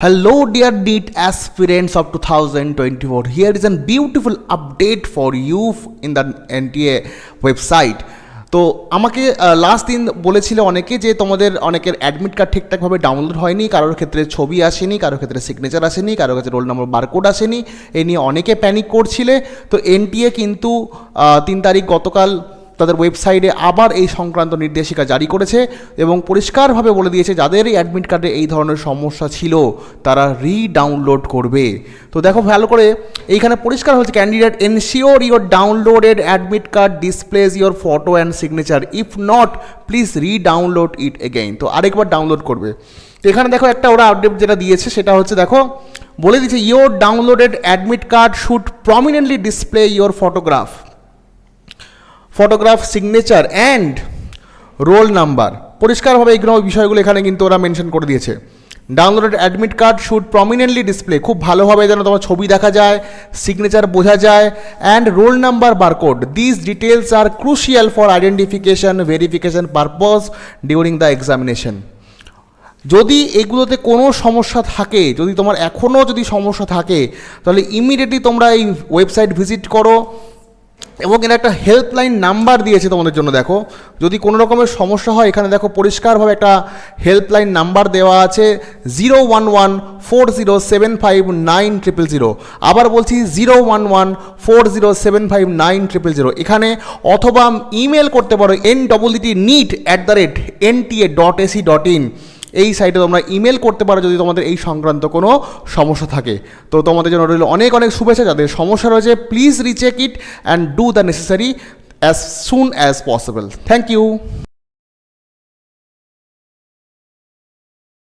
Hello, dear NEET aspirants of 2024. Here is a beautiful update for you in the NTA website. তো আমাকে last দিন বলেছিল অনেকে যে তোমাদের অনেকের অ্যাডমিট কার্ড ঠিকঠাকভাবে ডাউনলোড হয়নি কারোর ক্ষেত্রে ছবি আসেনি কারোর ক্ষেত্রে সিগনেচার আসেনি কারোর ক্ষেত্রে রোল নম্বর বারকোড আসেনি এ নিয়ে অনেকে প্যানিক করছিলে তো এনটিএ কিন্তু তিন তারিখ গতকাল তাদের ওয়েবসাইটে আবার এই সংক্রান্ত নির্দেশিকা জারি করেছে এবং পরিষ্কারভাবে বলে দিয়েছে যাদের এই অ্যাডমিট কার্ডে এই ধরনের সমস্যা ছিল, তারা রি ডাউনলোড করবে। তো দেখো ভালো করে, এইখানে পরিষ্কার হচ্ছে candidate ensure your downloaded admit card displays your photo and signature if not please redownload it again তো আরেকবার ডাউনলোড করবে। তো এখানে দেখো একটা ওরা আপডেট যেটা দিয়েছে, সেটা হচ্ছে দেখো, বলে দিয়েছে your downloaded admit card should prominently display your photograph photograph signature and roll number পরিষ্কারভাবে এইগুলো বিষয়গুলো এখানে কিন্তু ওরা মেনশন করে দিয়েছে। Downloaded admit card should prominently display খুব ভালোভাবে যেন তোমার ছবি দেখা যায় সিগনেচার বোঝা যায় and roll number barcode this details are crucial for identification verification purpose during the examination যদি এগুলোতে কোনো সমস্যা থাকে, যদি তোমার এখনও যদি সমস্যা থাকে, তাহলে ইমিডিয়েটলি তোমরা এই ওয়েবসাইট ভিজিট করো। এবং এর একটা হেল্পলাইন নাম্বার দিয়েছে তোমাদের জন্য, দেখো। যদি কোনো রকমের সমস্যা হয়, এখানে দেখো পরিষ্কারভাবে একটা হেল্পলাইন নাম্বার দেওয়া আছে zero one one four zero seven five nine triple zero আবার বলছি zero one one four zero seven five nine triple zero এখানে অথবা ইমেল করতে পারো N double E T NEET at the rate N T A dot AC dot in এই সাইটে তোমরা email করতে পারো যদি তোমাদের এই সংক্রান্ত কোনো সমস্যা থাকে। তো তোমাদের জন্য রইল অনেক অনেক শুভেচ্ছা। যাদের সমস্যা রয়েছে please recheck it and do the necessary as soon as possible thank you